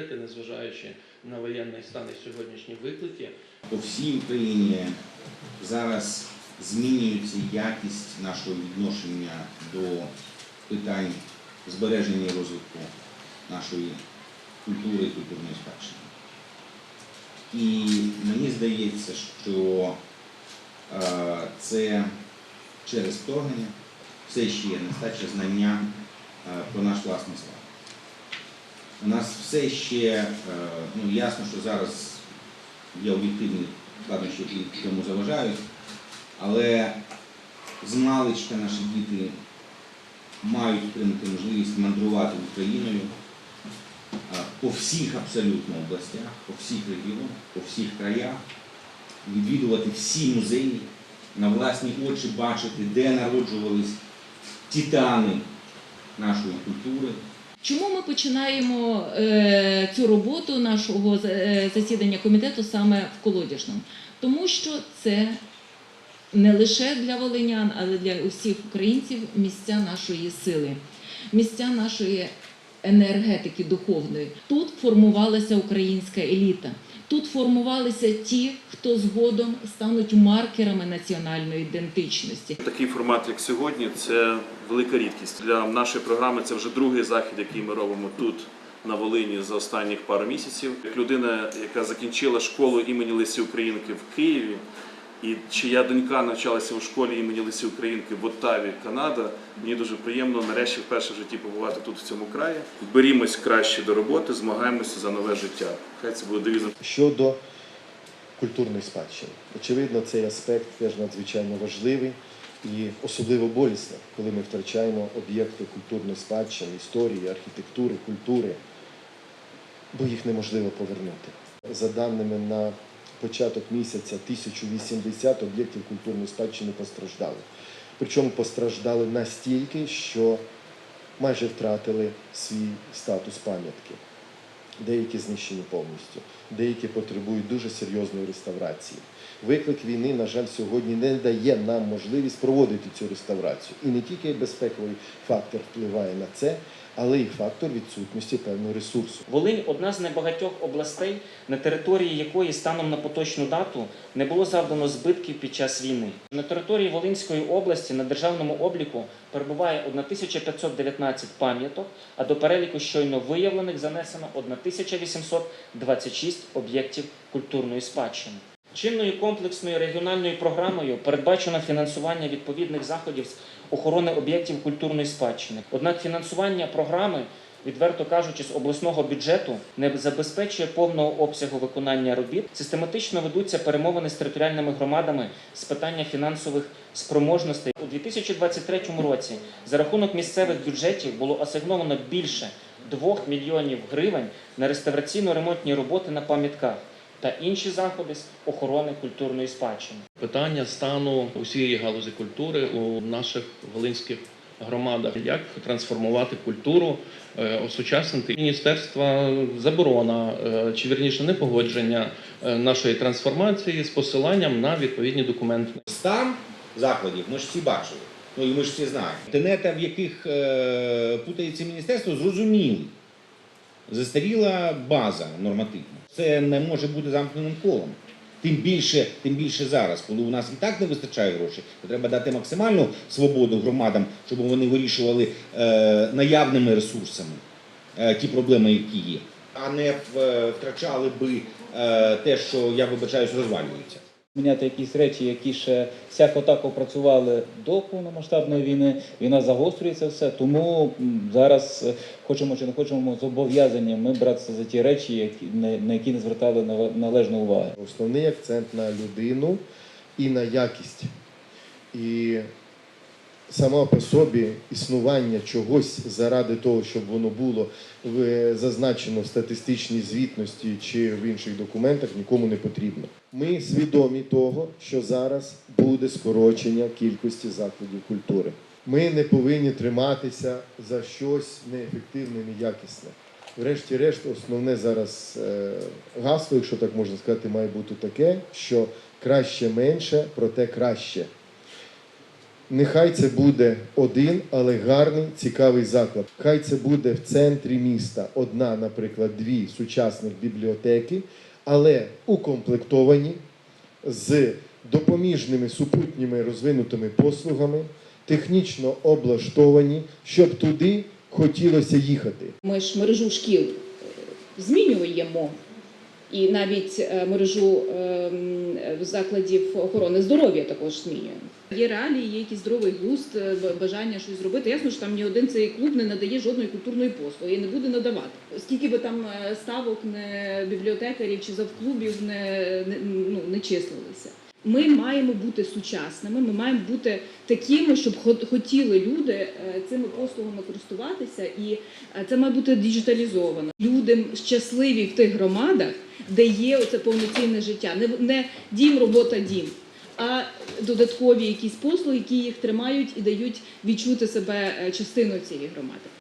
пріоритети, незважаючи на воєнний стан і сьогоднішні виклики. По всій Україні зараз змінюється якість нашого відношення до питань збереження і розвитку нашої культури і культурної спадщини. І мені здається, що е, це через вторгнення все ще є нестача знання е, про наш власний слав. У нас все ще, е, ну ясно, що зараз є об'єктивні складнощі, які цьому заважають, але з маличка наші діти мають отримати можливість мандрувати Україною по всіх абсолютно областях, по всіх регіонах, по всіх краях, відвідувати всі музеї, на власні очі бачити, де народжувались титани нашої культури. Чому ми починаємо е, цю роботу нашого е, засідання комітету саме в Колодяжному? Тому що це не лише для волинян, але для усіх українців місця нашої сили, місця нашої енергетики духовної. Тут формувалася українська еліта. Тут формувалися ті, хто згодом стануть маркерами національної ідентичності. Такий формат, як сьогодні, це велика рідкість. Для нашої програми це вже другий захід, який ми робимо тут. На Волині за останніх пару місяців, як людина, яка закінчила школу імені Лисі Українки в Києві, і чия донька навчалася у школі імені Лисі Українки в Оттаві, Канада. Мені дуже приємно нарешті вперше в житті побувати тут в цьому краї. Берімось краще до роботи, змагаємося за нове життя. Хай це буде девізом Щодо культурної спадщини, очевидно, цей аспект теж надзвичайно важливий і особливо болісно, коли ми втрачаємо об'єкти культурної спадщини, історії, архітектури, культури, бо їх неможливо повернути. За даними на початок місяця 1080 об'єктів культурної спадщини постраждали. Причому постраждали настільки, що майже втратили свій статус пам'ятки деякі знищені повністю, деякі потребують дуже серйозної реставрації. Виклик війни, на жаль, сьогодні не дає нам можливість проводити цю реставрацію. І не тільки безпековий фактор впливає на це, але й фактор відсутності певного ресурсу. Волинь одна з небагатьох областей, на території якої станом на поточну дату не було завдано збитків під час війни. На території Волинської області на державному обліку перебуває 1519 пам'яток, а до переліку щойно виявлених занесено 1826 об'єктів культурної спадщини. Чинною комплексною регіональною програмою передбачено фінансування відповідних заходів з охорони об'єктів культурної спадщини. Однак фінансування програми, відверто кажучи, з обласного бюджету не забезпечує повного обсягу виконання робіт. Систематично ведуться перемовини з територіальними громадами з питання фінансових спроможностей. У 2023 році за рахунок місцевих бюджетів було асигновано більше 2 мільйонів гривень на реставраційно-ремонтні роботи на пам'ятках та інші заходи з охорони культурної спадщини. Питання стану усієї галузі культури у наших волинських громадах. Як трансформувати культуру, е, осучаснити міністерства заборона е, чи вірніше непогодження е, нашої трансформації з посиланням на відповідні документи. Стан закладів ми ж всі бачили. Ну і ми ж всі знаємо. Тенета, в яких е, путається міністерство, зрозумілий. Застаріла база нормативна. Це не може бути замкненим колом. Тим більше, тим більше зараз, коли у нас і так не вистачає грошей, то треба дати максимальну свободу громадам, щоб вони вирішували е, наявними ресурсами е, ті проблеми, які є, а не втрачали би е, те, що я вибачаюсь, розвалюється. Міняти якісь речі, які ще всяко так опрацювали до повномасштабної війни. Війна загострюється все. Тому зараз е, хочемо чи не хочемо зобов'язані ми братися за ті речі, які на які не звертали належну увагу. Основний акцент на людину і на якість. І сама по собі існування чогось заради того, щоб воно було зазначено в статистичній звітності чи в інших документах, нікому не потрібно. Ми свідомі того, що зараз буде скорочення кількості закладів культури. Ми не повинні триматися за щось неефективне, неякісне. Врешті-решт, основне зараз е, гасло, якщо так можна сказати, має бути таке, що краще менше, проте краще. Нехай це буде один, але гарний, цікавий заклад. Хай це буде в центрі міста одна, наприклад, дві сучасних бібліотеки, але укомплектовані з допоміжними супутніми розвинутими послугами, технічно облаштовані, щоб туди хотілося їхати. Ми ж мережу шкіл е, змінюємо. І навіть е, мережу ем, закладів охорони здоров'я також змінюємо. Є реалії, є якийсь здоровий густ, е, бажання щось зробити. Ясно, що там ні один цей клуб не надає жодної культурної послуги і не буде надавати. Скільки би там е, ставок не бібліотекарів чи завклубів не, не, ну, не числилися. Ми маємо бути сучасними, ми маємо бути такими, щоб хотіли люди е, цими послугами користуватися, і це має бути діджиталізовано. Люди щасливі в тих громадах, де є оце повноцінне життя, не, не дім, робота, дім. А додаткові якісь послуги, які їх тримають і дають відчути себе е, частиною цієї громади.